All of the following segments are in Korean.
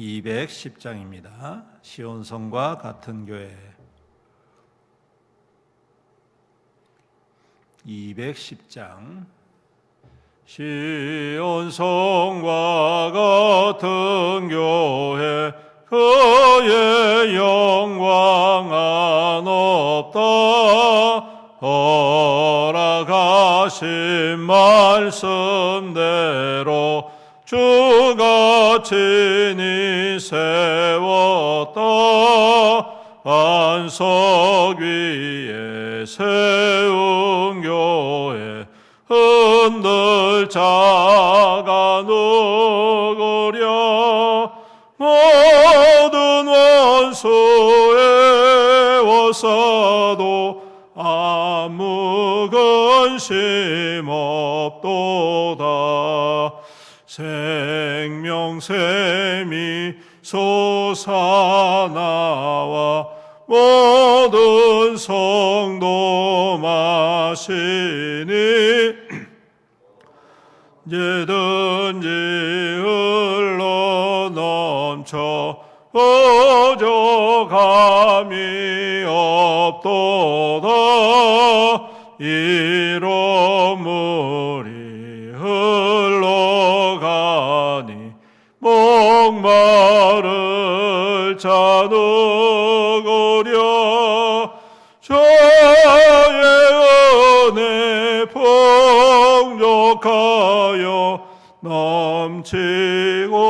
210장입니다. 시온성과 같은 교회. 210장. 시온성과 같은 교회 그의 영광 안없다. 허락하신 말씀 모든 성도 마시니 제든지 흘러 넘쳐 어져감이 없도다. 이런 물이 흘러가니 목마를 자누 은혜 풍족하여 넘치고도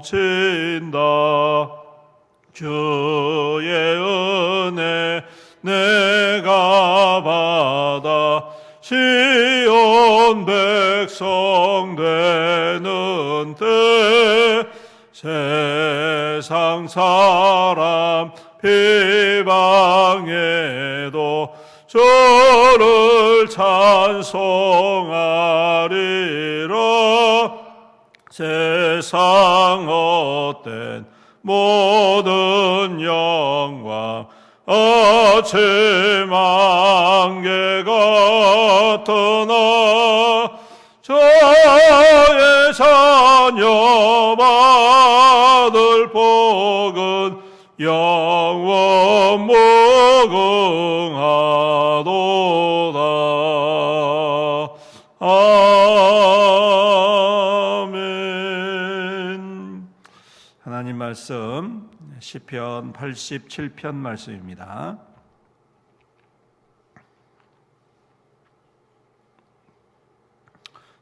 넘친다. 주의 은혜 내가 받아 시온 백성 되는 때 세상 사람 비방에도 주를 찬송하리라. 세상 헛된 모든 영광 아침 안개 같으나 저의 자녀 받을 복은 영원 무궁하도다 아멘 하나님 말씀 시편 87편 말씀입니다.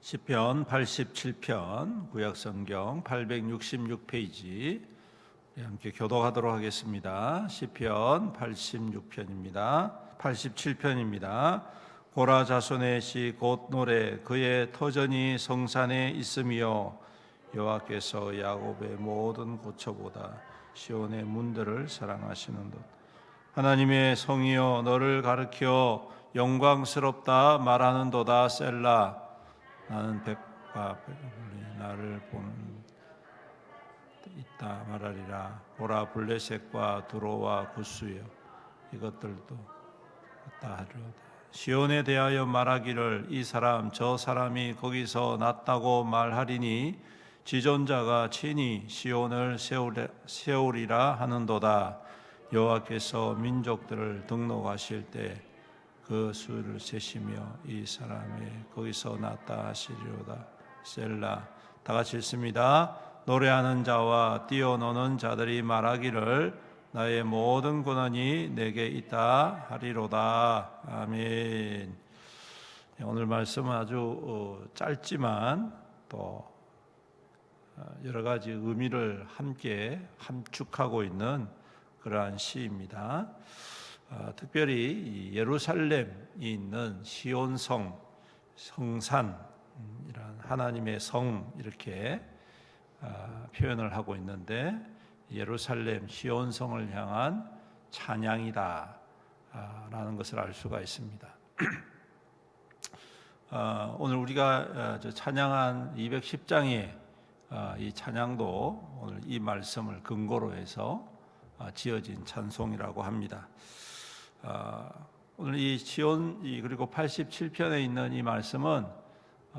시편 87편 구약 성경 866페이지 함께 교독하도록 하겠습니다. 시편 86편입니다. 87편입니다. 고라 자손의 시 곧 노래 그의 터전이 성산에 있으며 여호와께서 야곱의 모든 고처보다 시온의 문들을 사랑하시는 듯 하나님의 성이여 너를 가르켜 영광스럽다 말하는도다 셀라 나는 백과 백불이 나를 보는 있다 말하리라. 보라 블레셋과 두로와 구스여 이것들도 있다 하리로다. 시온에 대하여 말하기를 이 사람 저 사람이 거기서 났다고 말하리니 지존자가 친히 시온을 세우리라 하는도다. 여호와께서 민족들을 등록하실 때 그 수를 세시며 이 사람이 거기서 났다 하시리로다. 셀라. 다 같이 읽습니다 노래하는 자와 뛰어노는 자들이 말하기를 나의 모든 고난이 내게 있다 하리로다. 아멘. 예, 오늘 말씀은 아주 어, 짧지만 또 어, 여러 가지 의미를 함께 함축하고 있는 그러한 시입니다. 어, 특별히 이 예루살렘이 있는 시온성 성산 음, 이런 하나님의 성 이렇게 아, 표현을 하고 있는데 예루살렘 시온성을 향한 찬양이다라는 것을 알 수가 있습니다. 아, 오늘 우리가 아, 저 찬양한 210장의 이 찬양도 오늘 이 말씀을 근거로 해서 아, 지어진 찬송이라고 합니다. 아, 오늘 이 시온 이 그리고 87편에 있는 이 말씀은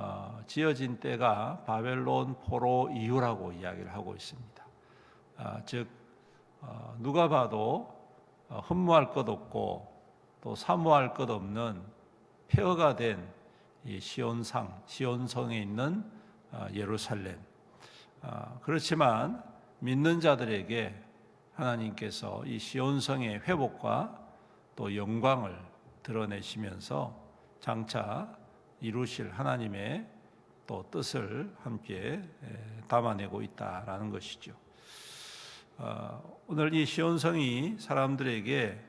어, 지어진 때가 바벨론 포로 이후라고 이야기를 하고 있습니다. 아, 즉 어, 누가 봐도 어, 흠모할 것 없고 또 사모할 것 없는 폐허가 된이 시온상 시온성에 있는 어, 예루살렘. 아, 그렇지만 믿는 자들에게 하나님께서 이 시온성의 회복과 또 영광을 드러내시면서 장차 이루실 하나님의 또 뜻을 함께 에, 담아내고 있다라는 것이죠. 어, 오늘 이 시온성이 사람들에게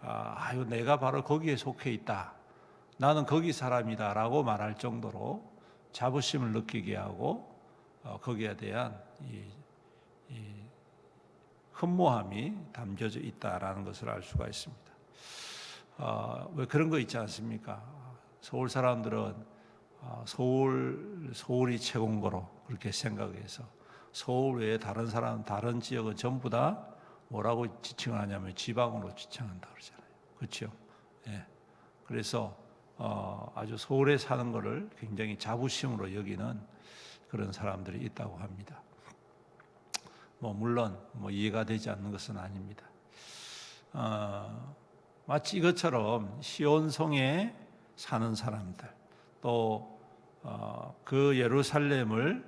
아, 아유 내가 바로 거기에 속해 있다. 나는 거기 사람이다라고 말할 정도로 자부심을 느끼게 하고 어, 거기에 대한 이, 이 흠모함이 담겨져 있다라는 것을 알 수가 있습니다. 어, 왜 그런 거 있지 않습니까? 서울 사람들은 어, 서울 서울이 최고인 거로 그렇게 생각해서 서울 외에 다른 사람 다른 지역은 전부 다 뭐라고 지칭을 하냐면 지방으로 지칭한다 그러잖아요. 그렇죠? 예. 그래서 어, 아주 서울에 사는 것을 굉장히 자부심으로 여기는 그런 사람들이 있다고 합니다. 뭐 물론 뭐 이해가 되지 않는 것은 아닙니다. 어, 마치 이것처럼 시온성에 사는 사람들 또 그 예루살렘을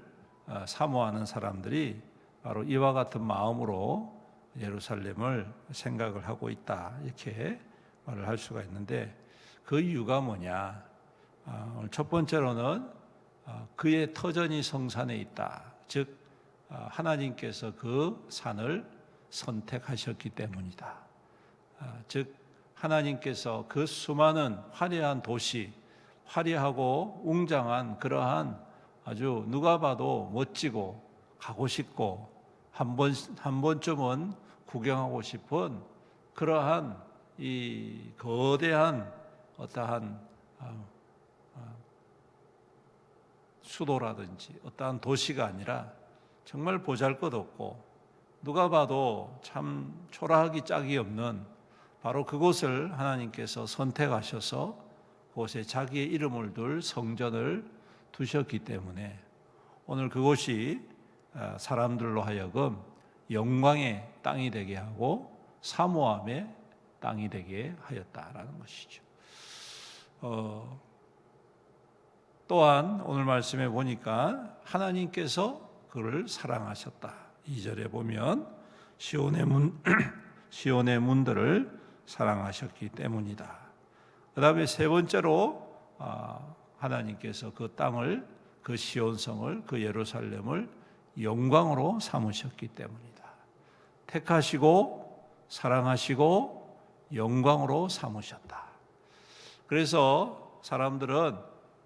어, 사모하는 사람들이 바로 이와 같은 마음으로 예루살렘을 생각을 하고 있다 이렇게 말을 할 수가 있는데 그 이유가 뭐냐? 아, 오늘 첫 번째로는 아, 그의 터전이 성산에 있다. 즉 아, 하나님께서 그 산을 선택하셨기 때문이다. 즉 하나님께서 그 수많은 화려한 도시, 화려하고 웅장한 그러한 아주 누가 봐도 멋지고 가고 싶고 한 번, 한 번쯤은 구경하고 싶은 그러한 이 거대한 어떠한 어, 어, 수도라든지 어떠한 도시가 아니라 정말 보잘 것 없고 누가 봐도 참 초라하기 짝이 없는 바로 그곳을 하나님께서 선택하셔서 그곳에 자기의 이름을 둘 성전을 두셨기 때문에 오늘 그곳이 아, 사람들로 하여금 영광의 땅이 되게 하고 사모함의 땅이 되게 하였다라는 것이죠. 어, 또한 오늘 말씀에 보니까 하나님께서 그를 사랑하셨다. 2절에 보면 시온의 문 시온의 문들을 사랑하셨기 때문이다. 그 다음에 세 번째로 아, 하나님께서 그 땅을 그 시온성을 그 예루살렘을 영광으로 삼으셨기 때문이다. 택하시고 사랑하시고 영광으로 삼으셨다. 그래서 사람들은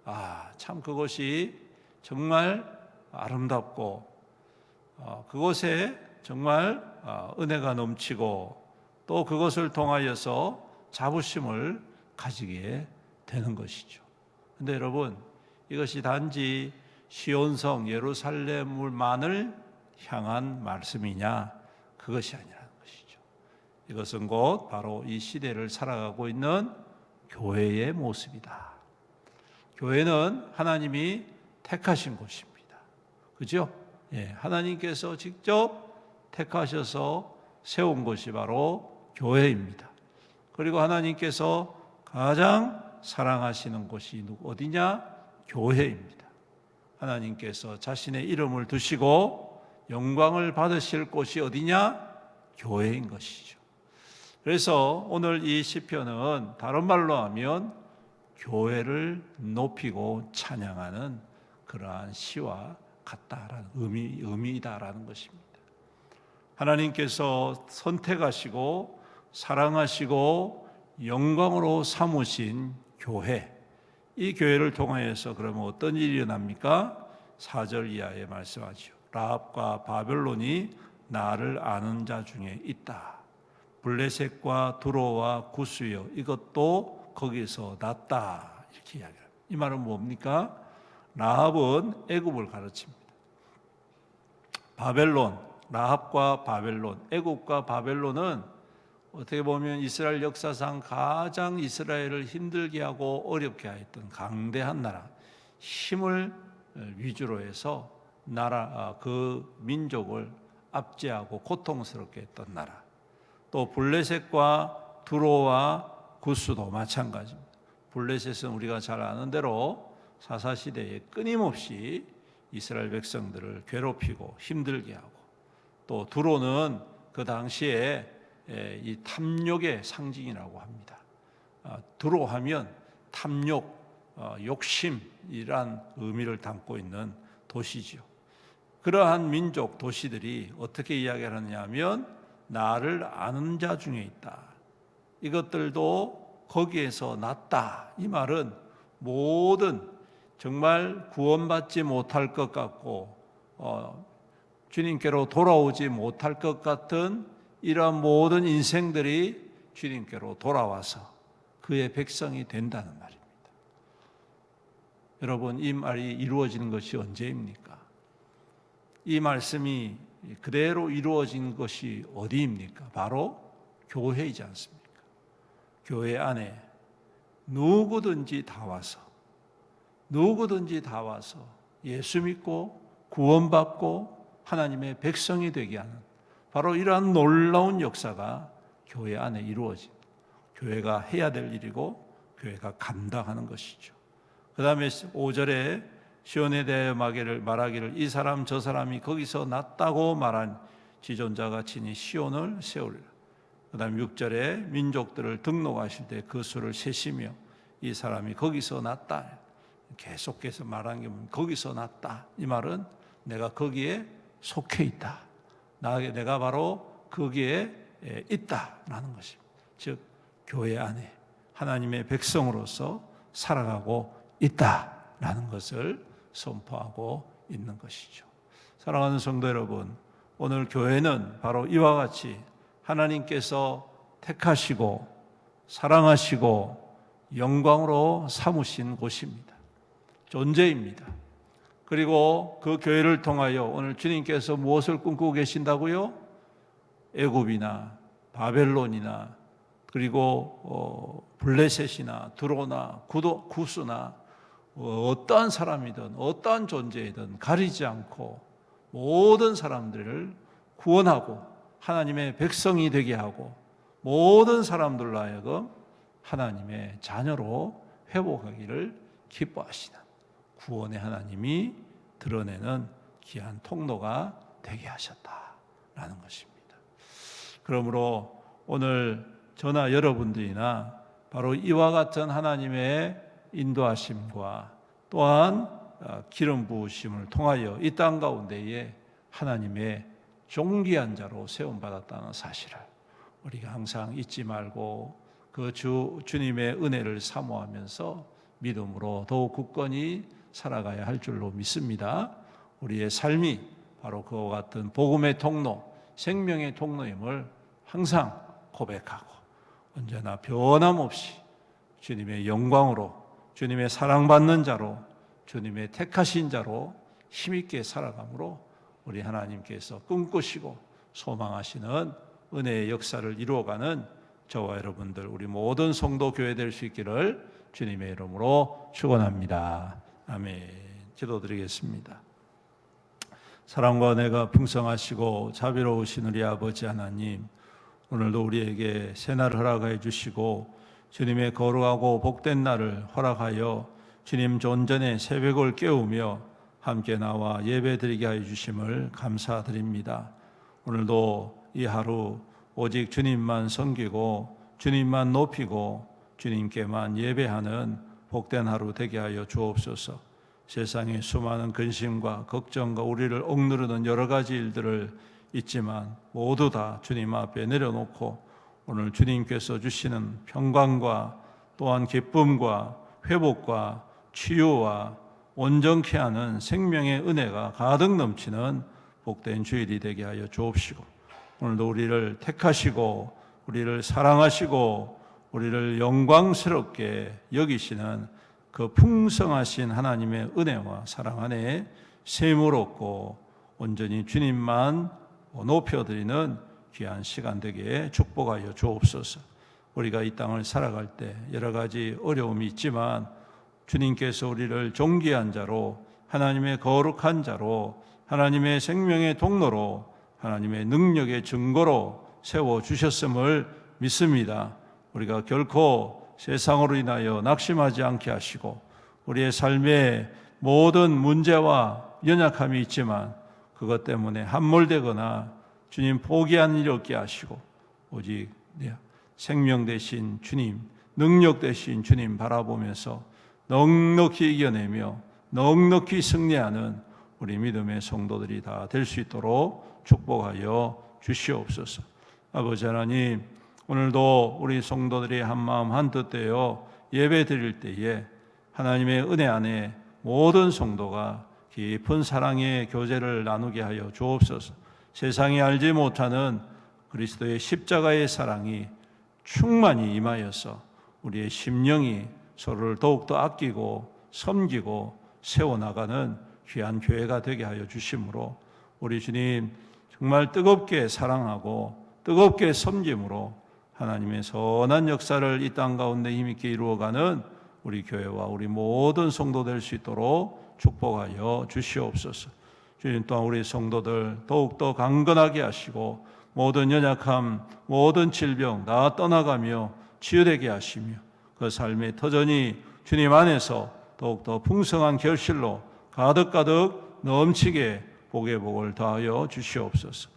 아, 참 그것이 정말 아름답고 어, 그곳에 정말 어, 은혜가 넘치고 또 그것을 통하여서 자부심을 가지게 되는 것이죠. 근데 여러분, 이것이 단지 시온성 예루살렘을만을 향한 말씀이냐? 그것이 아니라는 것이죠. 이것은 곧 바로 이 시대를 살아가고 있는 교회의 모습이다. 교회는 하나님이 택하신 곳입니다. 그죠? 예, 하나님께서 직접 택하셔서 세운 곳이 바로 교회입니다. 그리고 하나님께서 가장 사랑하시는 곳이 어디냐? 교회입니다. 하나님께서 자신의 이름을 두시고 영광을 받으실 곳이 어디냐? 교회인 것이죠. 그래서 오늘 이 시편은 다른 말로 하면 교회를 높이고 찬양하는 그러한 시와 같다라는 의미 의미이다라는 것입니다. 하나님께서 선택하시고 사랑하시고 영광으로 삼으신 교회 이 교회를 통하여서 그러면 어떤 일이 일어납니까? 4절 이하에 말씀하죠. 라합과 바벨론이 나를 아는 자 중에 있다. 블레셋과 두로와 구스요 이것도 거기서 났다. 이렇게 이야기합니다. 이 말은 뭡니까? 라합은 애굽을 가르칩니다. 바벨론, 라합과 바벨론, 애굽과 바벨론은 어떻게 보면 이스라엘 역사상 가장 이스라엘을 힘들게 하고 어렵게 하였던 강대한 나라, 힘을 위주로 해서 나라 아, 그 민족을 압제하고 고통스럽게 했던 나라. 또 블레셋과 두로와 구스도 마찬가지입니다. 블레셋은 우리가 잘 아는 대로 사사 시대에 끊임없이 이스라엘 백성들을 괴롭히고 힘들게 하고 또 두로는 그 당시에 에, 이 탐욕의 상징이라고 합니다. 아, 두로하면 탐욕, 어, 욕심이란 의미를 담고 있는 도시죠. 그러한 민족 도시들이 어떻게 이야기를 하느냐면 나를 아는 자 중에 있다. 이것들도 거기에서 났다. 이 말은 모든 정말 구원받지 못할 것 같고 어, 주님께로 돌아오지 못할 것 같은 이러한 모든 인생들이 주님께로 돌아와서 그의 백성이 된다는 말입니다. 여러분 이 말이 이루어지는 것이 언제입니까? 이 말씀이 그대로 이루어진 것이 어디입니까? 바로 교회이지 않습니까? 교회 안에 누구든지 다 와서 누구든지 다 와서 예수 믿고 구원받고 하나님의 백성이 되게 하는 바로 이러한 놀라운 역사가 교회 안에 이루어진 교회가 해야 될 일이고 교회가 감당하는 것이죠. 그 다음에 5절에 시온에 대하여 말하기를, 말하기를 이 사람 저 사람이 거기서 났다고 말한 지존자가 친히 시온을 세우리라. 그 다음 6절에 민족들을 등록하실 때 그 수를 세시며 이 사람이 거기서 났다. 계속해서 말한 게 거기서 났다. 이 말은 내가 거기에 속해 있다. 나, 내가 바로 거기에 있다라는 것입니다. 즉, 교회 안에 하나님의 백성으로서 살아가고 있다라는 것을 선포하고 있는 것이죠. 사랑하는 성도 여러분, 오늘 교회는 바로 이와 같이 하나님께서 택하시고 사랑하시고 영광으로 삼으신 곳입니다. 존재입니다. 그리고 그 교회를 통하여 오늘 주님께서 무엇을 꿈꾸고 계신다고요? 애굽이나 바벨론이나 그리고 어, 블레셋이나 드로나 구도, 구스나 어, 어떠한 사람이든 어떠한 존재이든 가리지 않고 모든 사람들을 구원하고 하나님의 백성이 되게 하고 모든 사람들로 하여금 하나님의 자녀로 회복하기를 기뻐하시는 구원의 하나님이 드러내는 귀한 통로가 되게 하셨다라는 것입니다. 그러므로 오늘 저나 여러분들이나 바로 이와 같은 하나님의 인도하심과 또한 어, 기름 부으심을 통하여 이 땅 가운데에 하나님의 존귀한 자로 세움 받았다는 사실을 우리가 항상 잊지 말고 그 주 주님의 은혜를 사모하면서 믿음으로 더욱 굳건히 살아가야 할 줄로 믿습니다. 우리의 삶이 바로 그와 같은 복음의 통로, 생명의 통로임을 항상 고백하고 언제나 변함없이 주님의 영광으로 주님의 사랑받는 자로 주님의 택하신 자로 힘있게 살아감으로 우리 하나님께서 꿈꾸시고 소망하시는 은혜의 역사를 이루어가는 저와 여러분들 우리 모든 성도 교회 될 수 있기를 주님의 이름으로 축원합니다. 아멘. 기도드리겠습니다. 사랑과 은혜가 풍성하시고 자비로우신 우리 아버지 하나님, 오늘도 우리에게 새날을 허락해 주시고 주님의 거룩하고 복된 날을 허락하여 주님 존전의 새벽을 깨우며 함께 나와 예배드리게 하여 주심을 감사드립니다. 오늘도 이 하루 오직 주님만 섬기고 주님만 높이고 주님께만 예배하는 복된 하루 되게 하여 주옵소서. 세상에 수많은 근심과 걱정과 우리를 억누르는 여러 가지 일들을 있지만 모두 다 주님 앞에 내려놓고 오늘 주님께서 주시는 평강과 또한 기쁨과 회복과 치유와 온전케 하는 생명의 은혜가 가득 넘치는 복된 주일이 되게 하여 주옵시고 오늘도 우리를 택하시고 우리를 사랑하시고 우리를 영광스럽게 여기시는 그 풍성하신 하나님의 은혜와 사랑 안에 셈을 얻고 온전히 주님만 높여드리는 귀한 시간 되게 축복하여 주옵소서. 우리가 이 땅을 살아갈 때 여러 가지 어려움이 있지만 주님께서 우리를 존귀한 자로 하나님의 거룩한 자로 하나님의 생명의 통로로 하나님의 능력의 증거로 세워 주셨음을 믿습니다. 우리가 결코 세상으로 인하여 낙심하지 않게 하시고 우리의 삶에 모든 문제와 연약함이 있지만 그것 때문에 함몰되거나 주님 포기한 일이 없게 하시고 오직 네, 생명 대신 주님, 능력 대신 주님 바라보면서 넉넉히 이겨내며 넉넉히 승리하는 우리 믿음의 성도들이 다 될 수 있도록 축복하여 주시옵소서. 아버지 하나님, 오늘도 우리 성도들이 한 마음 한 뜻 되어 예배 드릴 때에 하나님의 은혜 안에 모든 성도가 깊은 사랑의 교제를 나누게 하여 주옵소서. 세상이 알지 못하는 그리스도의 십자가의 사랑이 충만히 임하여서 우리의 심령이 서로를 더욱더 아끼고 섬기고 세워나가는 귀한 교회가 되게 하여 주심으로 우리 주님 정말 뜨겁게 사랑하고 뜨겁게 섬김으로 하나님의 선한 역사를 이 땅 가운데 힘있게 이루어가는 우리 교회와 우리 모든 성도 될 수 있도록 축복하여 주시옵소서. 주님 또한 우리 성도들 더욱더 강건하게 하시고 모든 연약함, 모든 질병 다 떠나가며 치유되게 하시며 그 삶의 터전이 주님 안에서 더욱더 풍성한 결실로 가득가득 넘치게 복의 복을 더하여 주시옵소서.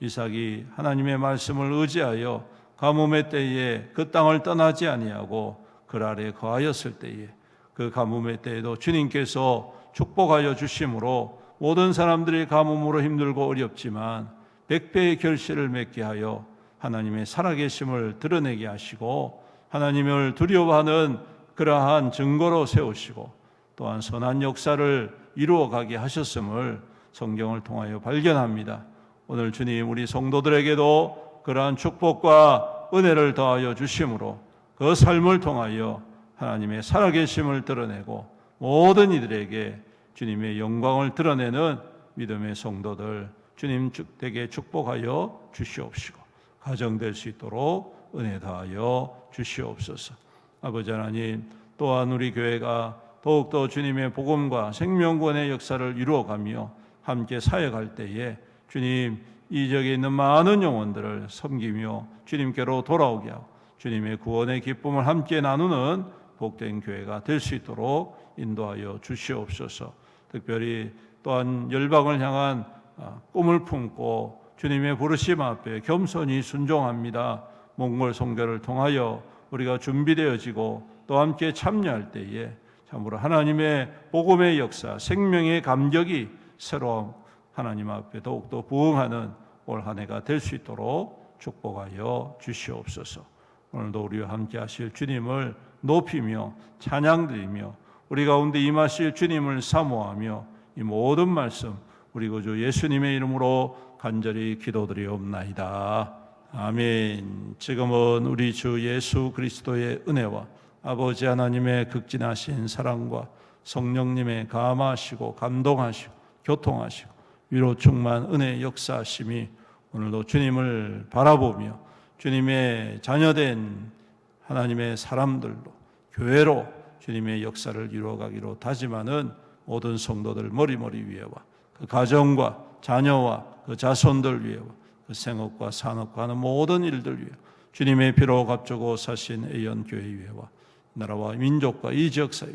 이삭이 하나님의 말씀을 의지하여 가뭄의 때에 그 땅을 떠나지 아니하고 그 아래 거하였을 때에 그 가뭄의 때에도 주님께서 축복하여 주심으로 모든 사람들이 가뭄으로 힘들고 어렵지만 백배의 결실을 맺게 하여 하나님의 살아계심을 드러내게 하시고 하나님을 두려워하는 그러한 증거로 세우시고 또한 선한 역사를 이루어가게 하셨음을 성경을 통하여 발견합니다. 오늘 주님 우리 성도들에게도 그러한 축복과 은혜를 더하여 주심으로 그 삶을 통하여 하나님의 살아계심을 드러내고 모든 이들에게 주님의 영광을 드러내는 믿음의 성도들 주님 되게 축복하여 주시옵시고 가정될 수 있도록 은혜 다하여 주시옵소서. 아버지 하나님 또한 우리 교회가 더욱더 주님의 복음과 생명권의 역사를 이루어가며 함께 사역할 때에 주님 이 지역에 있는 많은 영혼들을 섬기며 주님께로 돌아오게 하고 주님의 구원의 기쁨을 함께 나누는 복된 교회가 될 수 있도록 인도하여 주시옵소서. 특별히 또한 열방을 향한 아, 꿈을 품고 주님의 부르심 앞에 겸손히 순종합니다. 몽골 성교를 통하여 우리가 준비되어지고 또 함께 참여할 때에 참으로 하나님의 복음의 역사, 생명의 감격이 새로운 하나님 앞에 더욱더 부응하는 올 한 해가 될 수 있도록 축복하여 주시옵소서. 오늘도 우리와 함께 하실 주님을 높이며 찬양드리며 우리 가운데 임하실 주님을 사모하며 이 모든 말씀 우리 구주 예수님의 이름으로 간절히 기도드리옵나이다. 아멘. 지금은 우리 주 예수 그리스도의 은혜와 아버지 하나님의 극진하신 사랑과 성령님의 감하시고 감동하시고 교통하시고 위로 충만 은혜 역사하심이 오늘도 주님을 바라보며 주님의 자녀된 하나님의 사람들로 교회로 주님의 역사를 이루어가기로 다짐하는 모든 성도들 머리머리 위에와 그 가정과 자녀와 그 자손들 위에와 그 생업과 산업과 하는 모든 일들 위에 주님의 피로 값주고 사신 애연 교회 위에와 나라와 민족과 이 지역 사회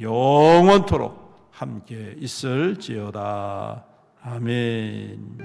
영원토록 함께 있을지어다. 아멘.